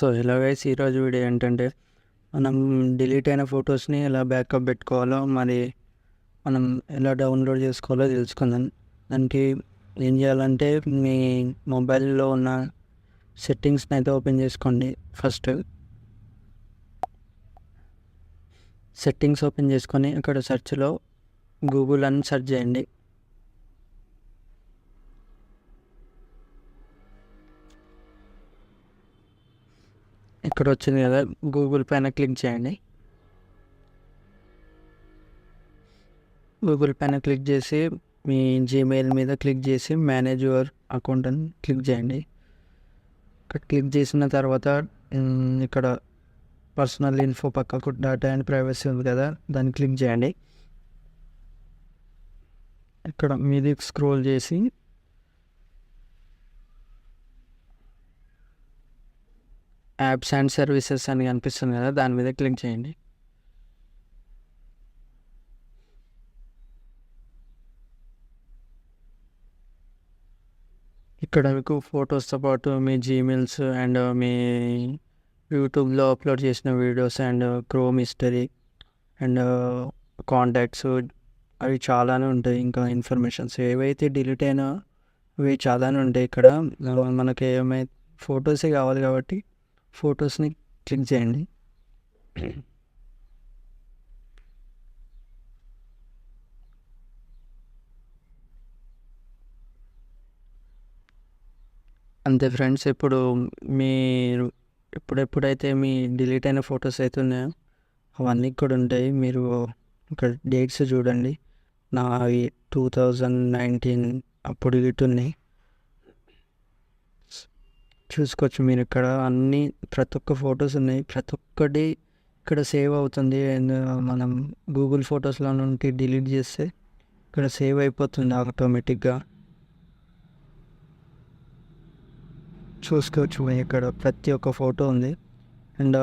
So hello guys ఈరోజు video ఏంటంటే మనం డిలీట్ అయిన ఫొటోస్ని ఎలా బ్యాకప్ పెట్టుకోవాలో మరి మనం ఎలా డౌన్లోడ్ చేసుకోవాలో తెలుసుకుందాం. దానికి ఏం చేయాలంటే మీ మొబైల్లో ఉన్న సెట్టింగ్స్ని అయితే ఓపెన్ చేసుకోండి ఫస్ట్. సెట్టింగ్స్ ఓపెన్ చేసుకొని ఇక్కడ సెర్చ్లో గూగుల్ అని సెర్చ్ చేయండి. ఇక్కడ వచ్చింది కదా గూగుల్ పైన క్లిక్ చేయండి. గూగుల్ పైన క్లిక్ చేసి మీ జీమెయిల్ మీద క్లిక్ చేసి మేనేజ్ యువర్ అకౌంట్ అని క్లిక్ చేయండి. ఇక్కడ క్లిక్ చేసిన తర్వాత ఇక్కడ పర్సనల్ ఇన్ఫో పక్కకు డేటా అండ్ ప్రైవసీ ఉంది కదా దాన్ని క్లిక్ చేయండి. ఇక్కడ మీది స్క్రోల్ చేసి యాప్స్ అండ్ సర్వీసెస్ అని కనిపిస్తుంది కదా దాని మీద క్లిక్ చేయండి. ఇక్కడ మీకు ఫొటోస్తో పాటు మీ జీమెయిల్స్ అండ్ మీ యూట్యూబ్లో అప్లోడ్ చేసిన videos and Chrome history and contacts అవి చాలానే ఉంటాయి. ఇంకా ఇన్ఫర్మేషన్స్ ఏవైతే డిలీట్ అయినా అవి చాలానే ఉంటాయి ఇక్కడ. మనకి ఏమై ఫొటోసే కావాలి కాబట్టి ఫొటోస్ని క్లిక్ చేయండి. అంతే ఫ్రెండ్స్ ఇప్పుడు మీరు ఎప్పుడెప్పుడైతే మీ డిలీట్ అయిన ఫొటోస్ అయితే ఉన్నాయో అవన్నీ కూడా ఉంటాయి. మీరు ఇక్కడ డేట్స్ చూడండి. నావి టూ థౌజండ్ నైన్టీన్ అప్పుడు ఇటు ఉన్నాయి. చూసుకోవచ్చు మీరు ఇక్కడ. అన్ని ప్రతి ఒక్క ఫొటోస్ ఉన్నాయి. ప్రతి ఒక్కటి ఇక్కడ సేవ్ అవుతుంది. అండ్ మనం గూగుల్ ఫొటోస్లో నుండి డిలీట్ చేస్తే ఇక్కడ సేవ్ అయిపోతుంది ఆటోమేటిక్గా. చూసుకోవచ్చు ఇక్కడ ప్రతి ఒక్క ఫోటో ఉంది. అండ్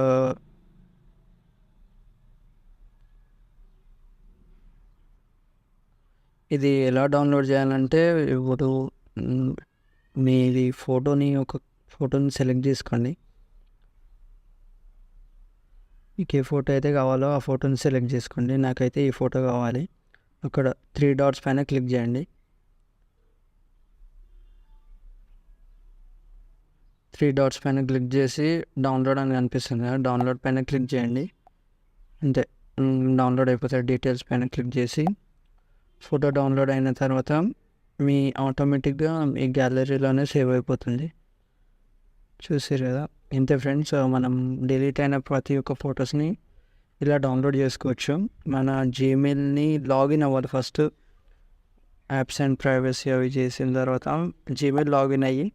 ఇది ఎలా డౌన్లోడ్ చేయాలంటే ఇప్పుడు మీది ఫోటోని ఒక ఫోటోని సెలెక్ట్ చేసుకోండి. మీకు ఏ ఫోటో అయితే కావాలో ఆ ఫోటోని సెలెక్ట్ చేసుకోండి. నాకైతే ఈ ఫోటో కావాలి. అక్కడ త్రీ డాట్స్ పైన క్లిక్ చేయండి. త్రీ డాట్స్ పైన క్లిక్ చేసి డౌన్లోడ్ అని కనిపిస్తుంది కదా డౌన్లోడ్ పైన క్లిక్ చేయండి. అంతే. డౌన్లోడ్ అయిపోతాయి డీటెయిల్స్ పైన క్లిక్ చేసి ఫోటో డౌన్లోడ్ అయిన తర్వాత మీ ఆటోమేటిక్గా మీ గ్యాలరీలోనే సేవ్ అయిపోతుంది. చూసారు కదా? ఇంతే ఫ్రెండ్స్ మనం డిలీట్ అయిన ప్రతి ఒక్క ఫొటోస్ని ఇలా డౌన్లోడ్ చేసుకోవచ్చు. మన జీమెయిల్ని లాగిన్ అవ్వాలి ఫస్ట్. యాప్స్ అండ్ ప్రైవసీ అవి చేసిన తర్వాత జీమెయిల్ లాగిన్ అయ్యి